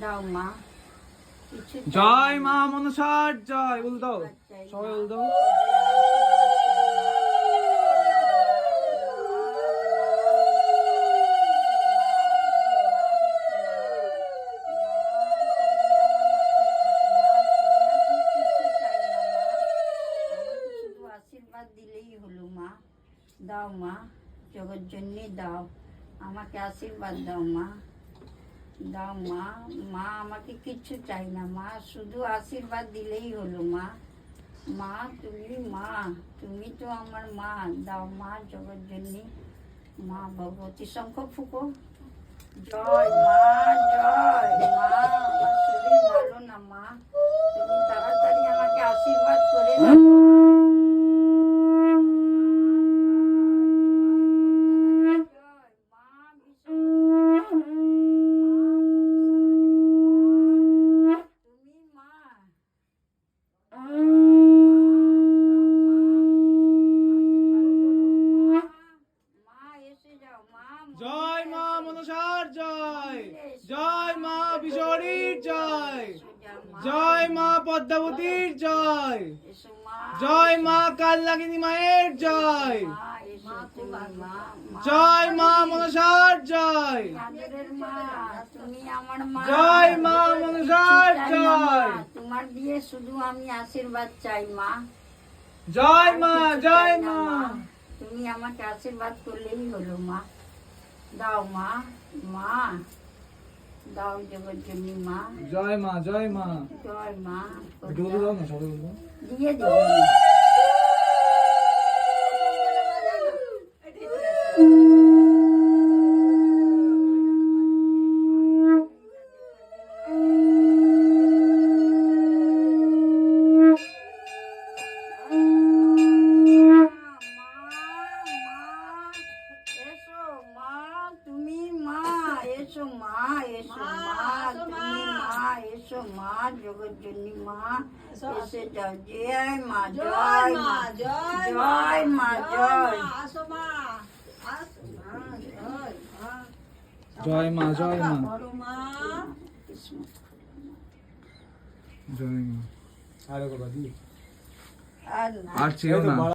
দাও মা। জয় মা। মনসার জয় বল দাও। সবাই বল দাও। শুধু আশীর্বাদ দিলেই হলো মা। দাও মা জগৎ জন্যে দাও। আমাকে আশীর্বাদ দাও মা। দাও মা মা আমাকে কিচ্ছু চাই না। মা শুধু আশীর্বাদ দিলেই হলো, মা। মা, তুমি মা, তুমি তো আমার মা। দাও মা জগৎ জন্যে মা ভগবতী শঙ্খ ফুকো। জয় মা জয় মা। আমার শরীর ভালো না, মা। তুমি তাড়াতাড়ি আমাকে আশীর্বাদ করে দাও। জয় মা বিশরীর জয়। জয় মা পদ্মাবতীর জয়। জয় মা কালনাগিনী মায়ের জয়। জয় মা মনসার জয়। জয় মা মনসার জয়। তোমার দিয়ে শুধু আমি আশীর্বাদ চাই মা। জয় মা জয় মা। তুমি আমাকে আশীর্বাদ করলেই হলো মা। দাও মা। মা। দাও জগৎজনী মা জয় মা জয় মা। জয় মা। দিয়ে দাও। এসো মা এসো মা তুমি মা এসো মা জগৎজনী মা। এসে যাও। জয় মা জয় মা জয় মা জয় জয় মা জয়। মা জয় মা। আরে আর চেয়েও না